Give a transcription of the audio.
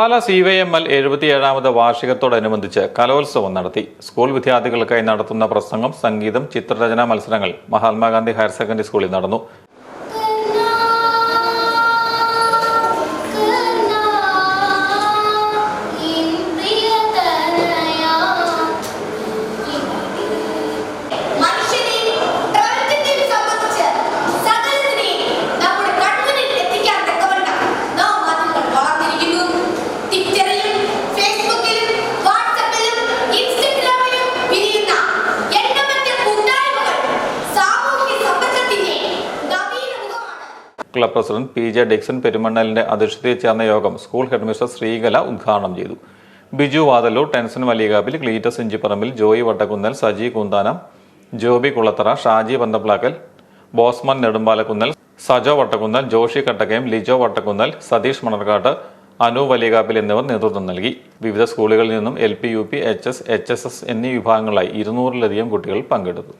Pala C Y M L എഴുപത്തിയേഴാമത് വാർഷികത്തോടനുബന്ധിച്ച് കലോത്സവം നടത്തി. സ്കൂൾ വിദ്യാർത്ഥികൾക്കായി നടത്തുന്ന പ്രസംഗം സംഗീതം ചിത്രരചനാ മത്സരങ്ങൾ മഹാത്മാഗാന്ധി ഹയർ സെക്കൻഡറി സ്കൂളിൽ നടന്നു. Club president P J Dixon പെരുമണ്ണലിന്റെ അധ്യക്ഷതയിൽ ചേർന്ന യോഗം സ്കൂൾ ഹെഡ്മിസ്റ്റർ ശ്രീകല ഉദ്ഘാടനം ചെയ്തു. ബിജു വാതല്ലൂർ ടെൻസൺ വലിയകാപ്പിൽ ക്ലീറ്റസ് ഇഞ്ചിപ്പറമ്പിൽ ജോയി വട്ടക്കുന്നൽ സജി കുന്താനം ജോബി കുളത്തറ ഷാജി പന്തപ്ലാക്കൽ ബോസ്മാൻ നെടുമ്പാലക്കുന്നൽ സജോ വട്ടക്കുന്നൽ ജോഷി കട്ടക്കയം ലിജോ വട്ടക്കുന്നൽ സതീഷ് മണർക്കാട്ട് അനു വലിയകാപ്പിൽ എന്നിവർ നേതൃത്വം നൽകി. വിവിധ സ്കൂളുകളിൽ നിന്നും L P U P H S H S S എന്നീ വിഭാഗങ്ങളായി ഇരുന്നൂറിലധികം കുട്ടികൾ പങ്കെടുത്തു.